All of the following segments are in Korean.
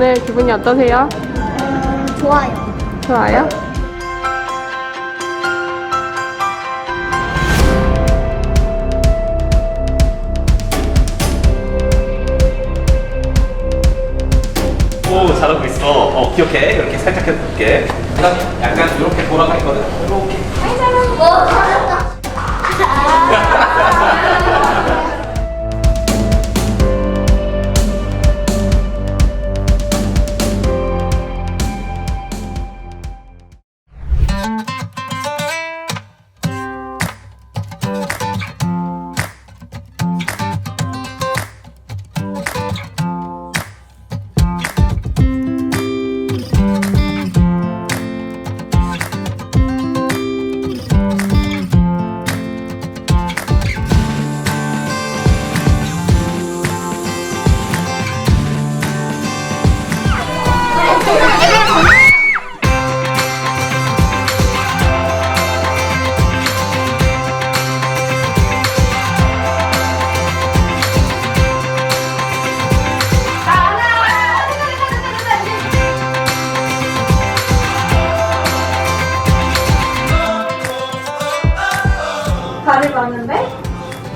기분이 어떠세요? 좋아요. 좋아요? 오 잘하고 있어. 어 기억해. 이렇게 살짝 해볼게. 약간 이렇게 돌아가 있거든. 이렇게. 뭐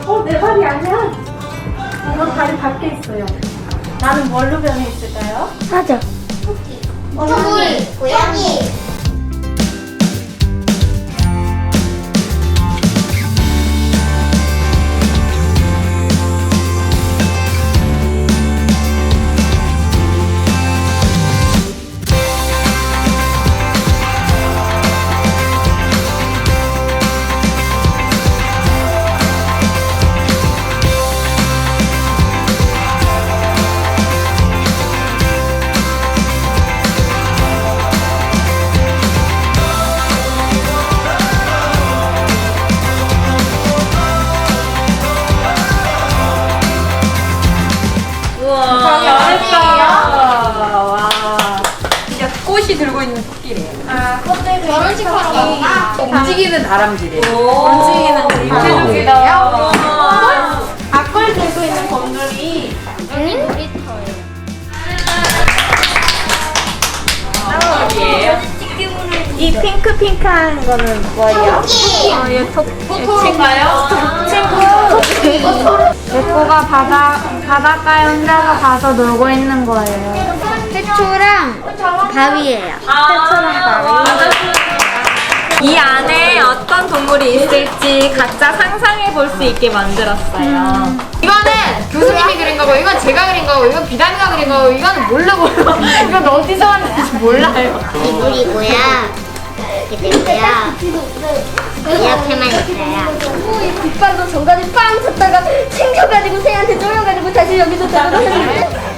어 내 발이 아니야 이거 발이 밖에 있어요 나는 뭘로 변해 있을까요? 사자. 토끼. 고양이. 있는 토끼래요. 결혼식 하러 갔나? 움직이는 다람쥐래요. 움직이는 그 입체적이다. 악걸 들고 있는 곰돌이 이 핑크 핑크한 거는 뭐예요? 친가요? 레코가 바다 바닷가에 혼자서 가서 놀고 있는 거예요. 태초랑 바위예요. 이 안에 어떤 동물이 있을지 각자 상상해 볼 수 있게 만들었어요. 이거는 교수님이 그린 거고 이건 제가 그린 거고 이건 비단이가 그린 거고 이거는 모르고 이건 어디서 왔는지 몰라요 이불이고요. 이렇게 되고요. 이렇게만 있어요. 뒷발로 정갈이 빵 쳤다가 챙겨가지고 새한테 쪼여가지고 다시 여기서 줬는데